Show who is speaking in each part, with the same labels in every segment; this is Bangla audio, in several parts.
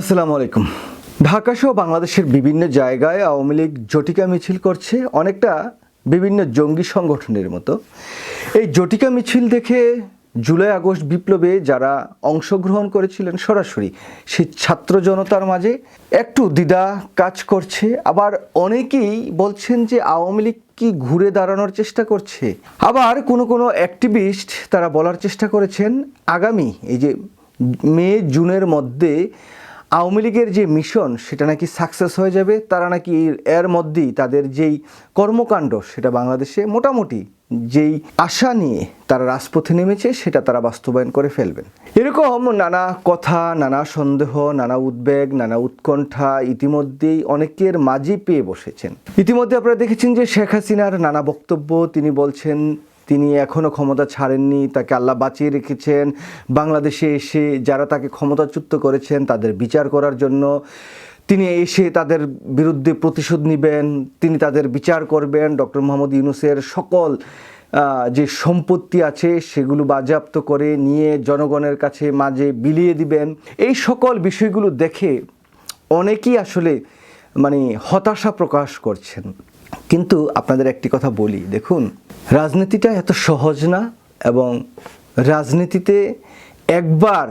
Speaker 1: আসসালামু আলাইকুম। ঢাকা সহ বাংলাদেশের বিভিন্ন জায়গায় আওয়ামী লীগ জটিকা মিছিল করছে, অনেকটা বিভিন্ন জঙ্গি সংগঠনের মতো। এই জটিকা মিছিল দেখে জুলাই আগস্ট বিপ্লবে যারা অংশগ্রহণ করেছিলেন সরাসরি, সেই ছাত্র জনতার মাঝে একটু দ্বিধা কাজ করছে। আবার অনেকেই বলছেন যে আওয়ামী লীগ কি ঘুরে দাঁড়ানোর চেষ্টা করছে। আবার কোনো কোনো অ্যাক্টিভিস্ট তারা বলার চেষ্টা করেছেন, আগামী এই যে মে, জুনের মধ্যে আওয়ামী লীগের যে মিশন, সেটা নাকি সাকসেস হয়ে যাবে? তারা নাকি এর মধ্যেই তাদের যেই কর্মকাণ্ড, সেটা বাংলাদেশে মোটামুটি যেই আশা নিয়ে তারা রাজপথে নেমেছে, সেটা তারা বাস্তবায়ন করে ফেলবেন। এরকম নানা কথা, নানা সন্দেহ, নানা উদ্বেগ, নানা উৎকণ্ঠা ইতিমধ্যেই অনেকের মাঝে পেয়ে বসেছেন। ইতিমধ্যে আপনারা দেখেছেন যে শেখ হাসিনার নানা বক্তব্য, তিনি বলছেন তিনি এখনও ক্ষমতা ছাড়েননি, তাকে আল্লাহ বাঁচিয়ে রেখেছেন। বাংলাদেশে এসে যারা তাকে ক্ষমতাচ্যুত করেছেন, তাদের বিচার করার জন্য তিনি এসে তাদের বিরুদ্ধে প্রতিশোধ নেবেন, তিনি তাদের বিচার করবেন। ডক্টর মোহাম্মদ ইউনুসের সকল যে সম্পত্তি আছে, সেগুলো বাজেয়াপ্ত করে নিয়ে জনগণের কাছে মাঝে বিলিয়ে দিবেন। এই সকল বিষয়গুলো দেখে অনেকেই আসলে মানে হতাশা প্রকাশ করছেন। কিন্তু আপনাদের একটি কথা বলি, দেখুন, রাজনীতিটা এত সহজ না এবং রাজনীতিতে একবার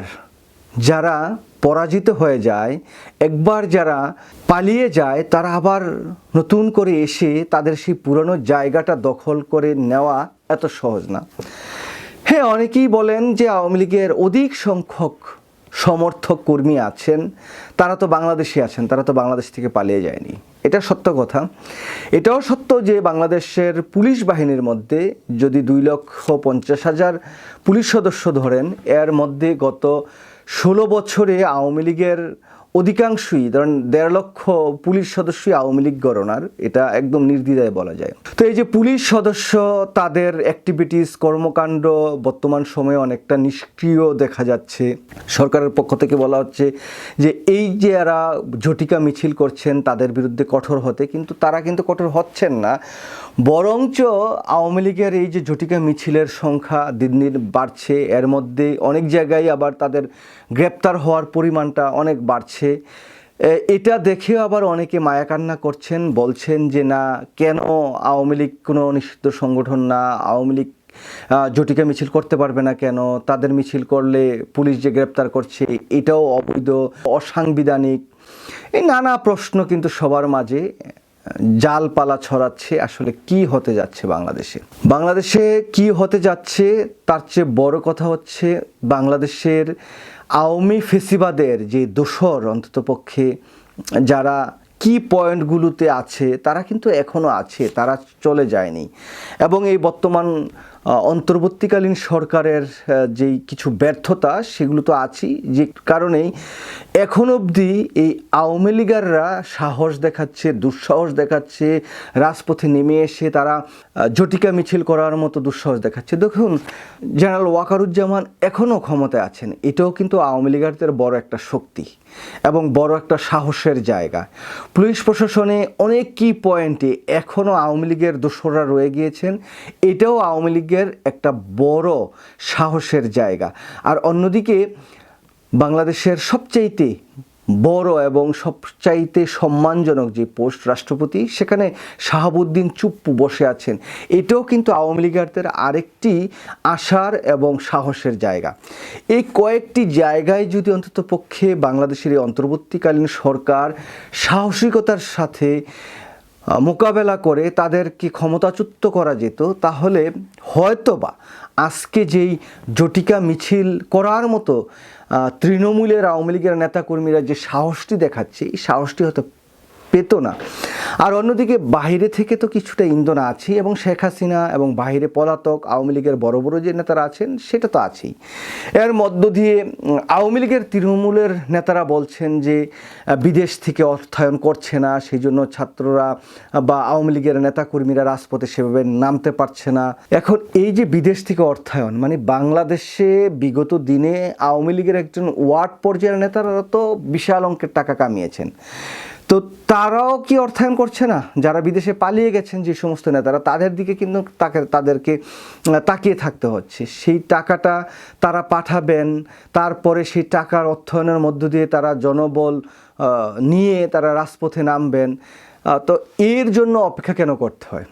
Speaker 1: যারা পরাজিত হয়ে যায়, একবার যারা পালিয়ে যায়, তারা আবার নতুন করে এসে তাদের সেই পুরনো জায়গাটা দখল করে নেওয়া এত সহজ না। হ্যাঁ অনেকেই বলেন যে আওয়ামী লীগের অধিক সংখ্যক সমর্থক কর্মী আছেন, তারা তো বাংলাদেশে আছেন, তারা তো বাংলাদেশ থেকে পালিয়ে যায়নি। এটা সত্য কথা। এটাও সত্য যে বাংলাদেশের পুলিশ বাহিনীর মধ্যে যদি দুই লক্ষ পঞ্চাশ হাজার পুলিশ সদস্য ধরেন, এর মধ্যে গত ষোলো বছরে আওয়ামী লীগের অধিকাংশই ধরেন দেড় লক্ষ পুলিশ সদস্যই আওয়ামী লীগ গণনার এটা একদম নির্দ্বিধায় বলা যায়। তো এই যে পুলিশ সদস্য, তাদের অ্যাক্টিভিটিস কর্মকাণ্ড বর্তমান সময়ে অনেকটা নিষ্ক্রিয় দেখা যাচ্ছে। সরকারের পক্ষ থেকে বলা হচ্ছে যে এই যে এরা ঝটিকা মিছিল করছেন, তাদের বিরুদ্ধে কঠোর হতে, কিন্তু তারা কিন্তু কঠোর হচ্ছেন না। বরঞ্চ আওয়ামী লীগের এই যে ঝটিকা মিছিলের সংখ্যা দিন দিন বাড়ছে, এর মধ্যে অনেক জায়গায় আবার তাদের গ্রেপ্তার হওয়ার পরিমাণটা অনেক বাড়ছে। এটা দেখেও আবার অনেকে মায়াকান্না করছেন, বলছেন যে না, কেন আওয়ামী লীগ কোনো নিষিদ্ধ সংগঠন না, আওয়ামী লীগ জটিকা মিছিল করতে পারবে না কেন, তাদের মিছিল করলে পুলিশ যে গ্রেপ্তার করছে, এটাও অবৈধ, অসাংবিধানিক। এই নানা প্রশ্ন কিন্তু সবার মাঝে। জালপালা ছড়াচ্ছে, আসলে কি হতে যাচ্ছে বাংলাদেশে? বাংলাদেশে কি হতে যাচ্ছে, তার চেয়ে বড় কথা হচ্ছে বাংলাদেশের আওয়ামী ফেসিবাদের যে দোসর অন্ততপক্ষে, যারা কি পয়েন্টগুলোতে আছে, তারা কিন্তু এখনও আছে, তারা চলে যায়নি। এবং এই বর্তমান অন্তর্বর্তীকালীন সরকারের যেই কিছু ব্যর্থতা, সেগুলো তো আছেই। যে কারণেই এখন অবধি এই আওয়ামী লীগাররা সাহস দেখাচ্ছে, দুঃসাহস দেখাচ্ছে, রাজপথে নেমে এসে তারা জটিকা মিছিল করার মতো দুঃসাহস দেখাচ্ছে। দেখুন, জেনারেল ওয়াকারুজ্জামান এখনও ক্ষমতায় আছেন। এটাও কিন্তু আওয়ামী লীগারদের বড় একটা শক্তি এবং বড় একটা সাহসের জায়গা। পুলিশ প্রশাসনে অনেক কি পয়েন্টে এখনও আওয়ামী লীগের দোসররা রয়ে গিয়েছেন। এটাও আওয়ামী লীগের একটা বড় সাহসের জায়গা। আর অন্যদিকে বাংলাদেশের সবচাইতে বড় এবং সবচাইতে সম্মানজনক যে পোস্ট রাষ্ট্রপতি, সেখানে শাহাবুদ্দিন চুপ্পু বসে আছেন। এটাও কিন্তু আওয়ামী লীগারদের আরেকটি আশার এবং সাহসের জায়গা। এই কয়েকটি জায়গায় যদি অন্তত পক্ষে বাংলাদেশের এই অন্তর্বর্তীকালীন সরকার সাহসিকতার সাথে মোকাবেলা করে তাদেরকে ক্ষমতাচ্যুত করা যেত, তাহলে হয়তোবা আজকে যেই জটিকা মিছিল করার মতো তৃণমূলের আওয়ামী লীগের নেতাকর্মীরা যে সাহসটি দেখাচ্ছে, এই সাহসটি হয়তো পেত না। আর অন্যদিকে বাইরে থেকে তো কিছুটা ইন্ধন আছে এবং শেখ হাসিনা এবং বাইরে পলাতক আওয়ামী লীগের বড় বড় যে নেতারা আছেন, সেটা তো আছেই। এর মধ্য দিয়ে আওয়ামী লীগের তৃণমূলের নেতারা বলছেন যে বিদেশ থেকে অর্থায়ন করছে না সেই জন্য ছাত্ররা বা আওয়ামী লীগের নেতাকর্মীরা রাজপথে সেভাবে নামতে পারছে না। এখন এই যে বিদেশ থেকে অর্থায়ন মানে বাংলাদেশে বিগত দিনে আওয়ামী লীগের একজন ওয়ার্ড পর্যায়ের নেতারা তো বিশাল অঙ্কের টাকা কামিয়েছেন। তো তারাও কি অর্থায়ন করছে না? যারা বিদেশে পালিয়ে গেছেন যে সমস্ত নেতারা, তাদের দিকে কিন্তু তাকে, তাদেরকে তাকিয়ে থাকতে হচ্ছে। সেই টাকাটা তারা পাঠাবেন, তারপরে সেই টাকার অর্থায়নের মধ্য দিয়ে তারা জনবল নিয়ে তারা রাজপথে নামবেন। তো এর জন্য অপেক্ষা কেন করতে হয়?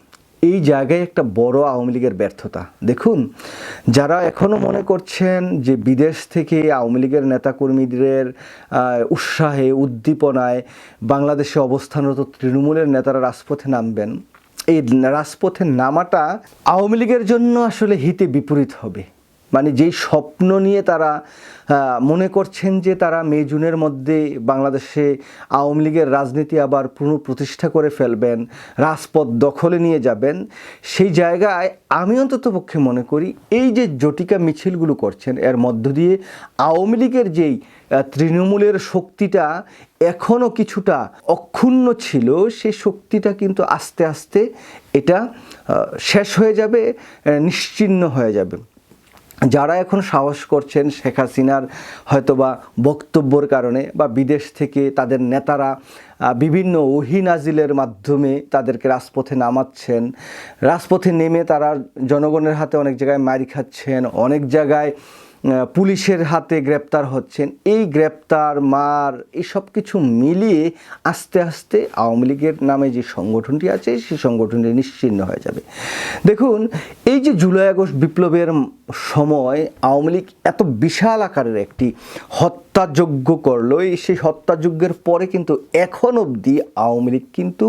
Speaker 1: এই জায়গায় একটা বড় আওয়ামী লীগের ব্যর্থতা। দেখুন, যারা এখনও মনে করছেন যে বিদেশ থেকে আওয়ামী লীগের নেতাকর্মীদের উৎসাহে, উদ্দীপনায় বাংলাদেশে অবস্থানরত তৃণমূলের নেতারা রাজপথে নামবেন, এই রাজপথে নামাটা আওয়ামী লীগের জন্য আসলে হিতে বিপরীত হবে। মানে যেই স্বপ্ন নিয়ে তারা মনে করছেন যে তারা মে জুনের মধ্যে বাংলাদেশে আওয়ামী লীগের রাজনীতি আবার পুনঃপ্রতিষ্ঠা করে ফেলবেন রাজপথ দখলে নিয়ে যাবেন সেই জায়গায় আমি অন্তত পক্ষে মনে করি এই যে জটিকা মিছিলগুলো করছেন এর মধ্য দিয়ে আওয়ামী লীগের যেই তৃণমূলের শক্তিটা এখনও কিছুটা অক্ষুণ্ণ ছিল সেই শক্তিটা কিন্তু আস্তে আস্তে এটা শেষ হয়ে যাবে আহ, নিশ্চিহ্ন হয়ে যাবে। যারা এখন সাহস করছেন শেখ হাসিনার হয়তোবা বক্তব্যর কারণে বা বিদেশ থেকে তাদের নেতারা বিভিন্ন ওহি নাজিলের মাধ্যমে তাদেরকে রাজপথে নামাচ্ছেন। রাজপথে নেমে তারা জনগণের হাতে অনেক জায়গায় মারি খাচ্ছেন, অনেক জায়গায় পুলিশের হাতে গ্রেপ্তার হচ্ছেন। এই গ্রেপ্তার, মার, এসব কিছু মিলিয়ে আস্তে আস্তে আওয়ামী লীগের নামে যে সংগঠনটি আছে, সেই সংগঠনটি নিশ্চিহ্ন হয়ে যাবে। দেখুন, এই যে জুলাই আগস্ট বিপ্লবের সময় আওয়ামী লীগ এত বিশাল আকারের একটি হত্যাযজ্ঞ করল। সেই হত্যাযজ্ঞের পরে কিন্তু এখন অবধি আওয়ামী লীগ কিন্তু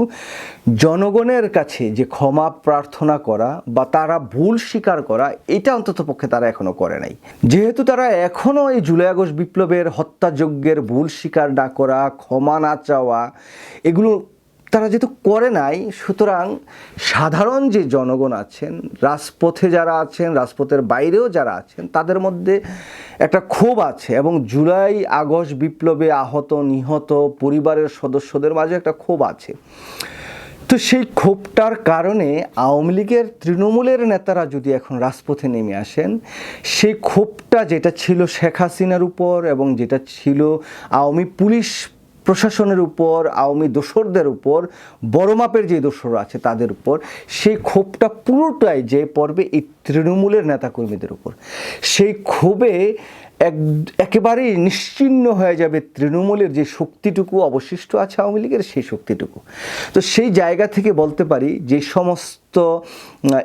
Speaker 1: জনগণের কাছে যে ক্ষমা প্রার্থনা করা বা তারা ভুল স্বীকার করা, এটা অন্তত পক্ষে তারা এখনও করে নাই। যেহেতু তারা এখনও এই জুলাই আগস্ট বিপ্লবের হত্যাযজ্ঞের ভুল স্বীকার না করা, ক্ষমা না চাওয়া, এগুলো তারা যেহেতু করে নাই, সুতরাং সাধারণ যে জনগণ আছেন, রাজপথে যারা আছেন, রাজপথের বাইরেও যারা আছেন, তাদের মধ্যে একটা ক্ষোভ আছে এবং জুলাই, আগস্ট বিপ্লবে আহত, নিহত পরিবারের সদস্যদের মাঝে একটা ক্ষোভ আছে। তো সেই ক্ষোভটার কারণে আওয়ামী লীগের তৃণমূলের নেতারা যদি এখন রাজপথে নেমে আসেন, সেই ক্ষোভটা যেটা ছিল শেখ হাসিনার উপর এবং যেটা ছিল আওয়ামী পুলিশ প্রশাসনের উপর, আওয়ামী দোসরদের উপর, বড় মাপের যে দোসর আছে তাদের উপর, সেই ক্ষোভটা পুরোটাই যে পর্বে এই তৃণমূলের নেতাকর্মীদের উপর। সেই ক্ষোভে এক, একেবারেই নিশ্চিহ্ন হয়ে যাবে তৃণমূলের যে শক্তিটুকু, অবশিষ্ট আছে আওয়ামী লীগের সেই শক্তিটুকু। তো সেই জায়গা থেকে বলতে পারি যে সমস্ত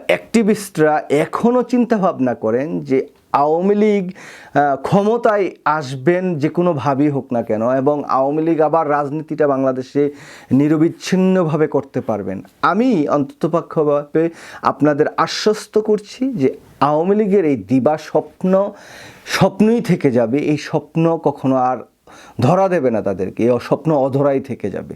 Speaker 1: অ্যাক্টিভিস্টরা এখনও চিন্তাভাবনা করেন যে আওয়ামী লীগ ক্ষমতায় আসবেন যে কোনোভাবেই হোক না কেন এবং আওয়ামী লীগ আবার রাজনীতিটা বাংলাদেশে নিরবিচ্ছিন্নভাবে করতে পারবেন। আমি অন্ততপক্ষভাবে আপনাদের আশ্বস্ত করছি যে আওয়ামী লীগের এই দিবা স্বপ্ন স্বপ্নই থেকে যাবে। এই স্বপ্ন কখনো আর ধরা দেবে না তাদেরকে, এই স্বপ্ন অধরাই থেকে যাবে।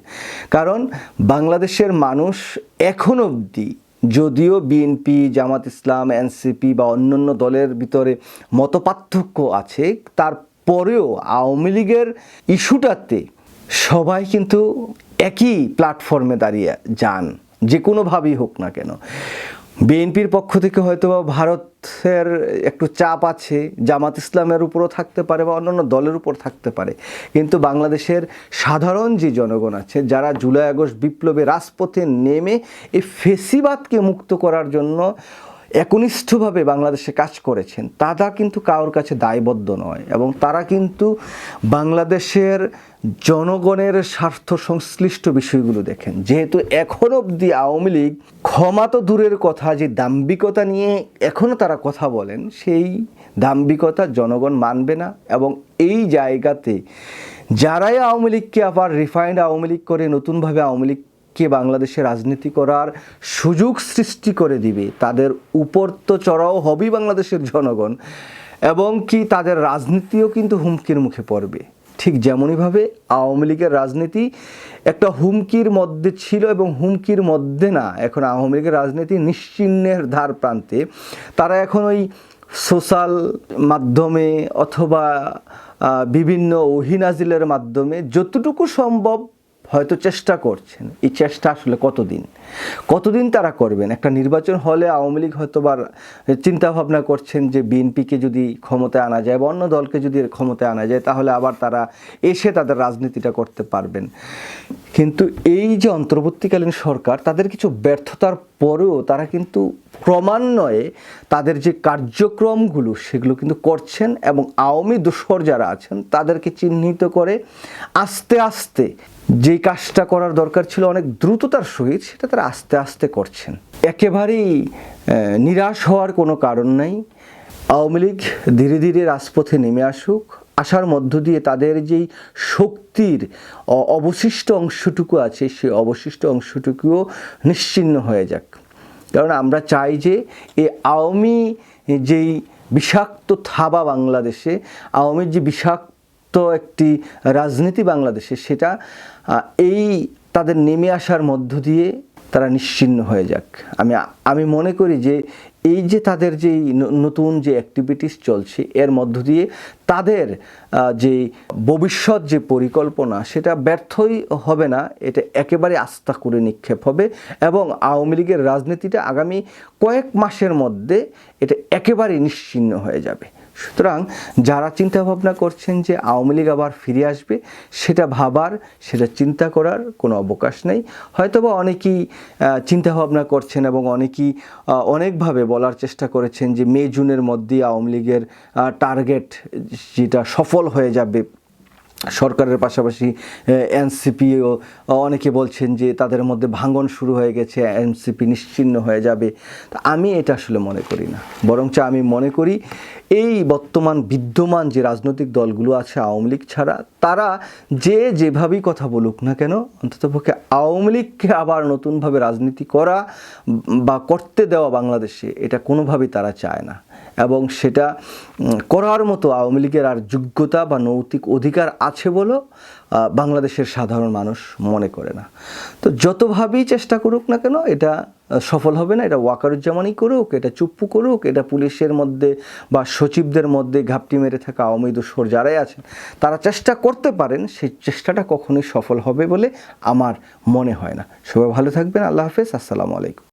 Speaker 1: কারণ বাংলাদেশের মানুষ এখন অবধি যদিও বিএনপি জামাত ইসলাম এনসিপি বা অন্যান্য দলের ভিতরে মতপার্থক্য আছে, তারপরেও আওয়ামী লীগের ইস্যুটাতে সবাই কিন্তু একই প্ল্যাটফর্মে দাঁড়িয়ে যান, যে কোনোভাবেই হোক না কেন। বিএনপির পক্ষ থেকে হয়তো বা ভারতের একটু চাপ আছে, জামাত ইসলামের উপরও থাকতে পারে বা অন্যান্য দলের উপর থাকতে পারে। কিন্তু বাংলাদেশের সাধারণ যে জনগণ আছে, যারা জুলাই আগস্ট বিপ্লবে রাজপথে নেমে এই ফেসিবাদকে মুক্ত করার জন্য একনিষ্ঠভাবে বাংলাদেশে কাজ করেছেন, তারা কিন্তু কারোর কাছে দায়বদ্ধ নয় এবং তারা কিন্তু বাংলাদেশের জনগণের স্বার্থ সংশ্লিষ্ট বিষয়গুলো দেখেন। যেহেতু এখন অবধি আওয়ামী লীগ ক্ষমা তো দূরের কথা, যে দাম্ভিকতা নিয়ে এখনও তারা কথা বলেন, সেই দাম্ভিকতা জনগণ মানবে না এবং এই জায়গাতে যারাই আওয়ামী লীগকে আবার রিফাইন্ড আওয়ামী লীগ করে, নতুনভাবে আওয়ামী লীগ কে বাংলাদেশে রাজনীতি করার সুযোগ সৃষ্টি করে দিবে, তাদের উপর তো চড়াও হবেই বাংলাদেশের জনগণ। এবং কি তাদের রাজনীতিও কিন্তু হুমকির মুখে পড়বে। ঠিক যেমনইভাবে আওয়ামী লীগের রাজনীতি একটা হুমকির মধ্যে ছিল এবং হুমকির মধ্যে না, এখন আওয়ামী লীগের রাজনীতি নিশ্চিহ্নের ধার প্রান্তে। তারা এখন ওই সোশ্যাল মাধ্যমে অথবা বিভিন্ন ওহিনাজিলের মাধ্যমে যতটুকু সম্ভব হয়তো চেষ্টা করছেন। এই চেষ্টা আসলে কতদিন? কতদিন তারা করবেন? একটা নির্বাচন হলে আওয়ামী লীগ হয়তো বা চিন্তাভাবনা করছেন যে বিএনপিকে যদি ক্ষমতায় আনা যায় বা অন্য দলকে যদি ক্ষমতায় আনা যায়, তাহলে আবার তারা এসে তাদের রাজনীতিটা করতে পারবেন। কিন্তু এই যে অন্তর্বর্তীকালীন সরকার, তাদের কিছু ব্যর্থতার পরেও তারা কিন্তু ক্রমান্বয়ে তাদের যে কার্যক্রমগুলো, সেগুলো কিন্তু করছেন এবং আওয়ামী দোসর যারা আছেন, তাদেরকে চিহ্নিত করে আস্তে আস্তে যেই কাজটা করার দরকার ছিল অনেক দ্রুততার সহিত, সেটা তারা আস্তে আস্তে করছেন। একেবারেই নিরাশ হওয়ার কোনো কারণ নাই। আওয়ামী লীগ ধীরে ধীরে রাজপথে নেমে আসুক। আসার মধ্য দিয়ে তাদের যেই শক্তির অবশিষ্ট অংশটুকু আছে সেই অবশিষ্ট অংশটুকুও নিশ্চিহ্ন হয়ে যাক। কারণ আমরা চাই যে এই আওয়ামী যেই বিষাক্ত থাবা বাংলাদেশে, আওয়ামীর যে বিষাক্ত একটি রাজনীতি বাংলাদেশে, সেটা এই তাদের নেমে আসার মধ্য দিয়ে তারা নিশ্চিহ্ন হয়ে যাক। আমি আমি মনে করি যে এই যে তাদের যে নতুন যে অ্যাক্টিভিটিস চলছে, এর মধ্য দিয়ে তাদের যে ভবিষ্যৎ যে পরিকল্পনা, সেটা ব্যর্থই হবে না, এটা একেবারে আস্থা করে নিক্ষেপ হবে এবং আওয়ামী লীগের রাজনীতিটা আগামী কয়েক মাসের মধ্যে এটা একেবারে নিশ্চিহ্ন হয়ে যাবে। সুতরাং যারা চিন্তা ভাবনা করছেন যে আওয়ামী লীগ আবার ফিরে আসবে, সেটা ভাবার, সেটা চিন্তা করার কোনো অবকাশ নেই। হয়তোবা অনেকেই চিন্তা ভাবনা করছেন এবং অনেকেই অনেকভাবে বলার চেষ্টা করেছেন যে মে, জুনের মধ্যেই আওয়ামী লীগের টার্গেট যেটা সফল হয়ে যাবে। সরকারের পাশাপাশি এনসিপিও অনেকে বলছেন যে তাদের মধ্যে ভাঙন শুরু হয়ে গেছে, এনসিপি নিশ্চিহ্ন হয়ে যাবে। তা আমি এটা আসলে মনে করি না। বরঞ্চ আমি মনে করি এই বর্তমান বিদ্যমান যে রাজনৈতিক দলগুলো আছে, আওয়ামী লীগ ছাড়া, তারা যে যেভাবেই কথা বলুক না কেন অন্ততপক্ষে আওয়ামী লীগকে আবার নতুনভাবে রাজনীতি করা বা করতে দেওয়া বাংলাদেশে এটা কোনোভাবেই তারা চায় না। এবং সেটা করার মতো আওয়ামী লীগের আর যোগ্যতা বা নৈতিক অধিকার আছে বলেও বাংলাদেশের সাধারণ মানুষ মনে করে না। তো যতভাবেই চেষ্টা করুক না কেন, এটা সফল হবে না। এটা ওয়াকারুজ্জামানই করুক, এটা চুপ্পু করুক, এটা পুলিশের মধ্যে বা সচিবদের মধ্যে ঘাপটি মেরে থাকা আওয়ামী দোসর যারাই আছেন, তারা চেষ্টা করতে পারেন, সেই চেষ্টাটা কখনোই সফল হবে বলে আমার মনে হয় না। সবাই ভালো থাকবেন, আল্লাহ হাফেজ, আসসালামু আলাইকুম।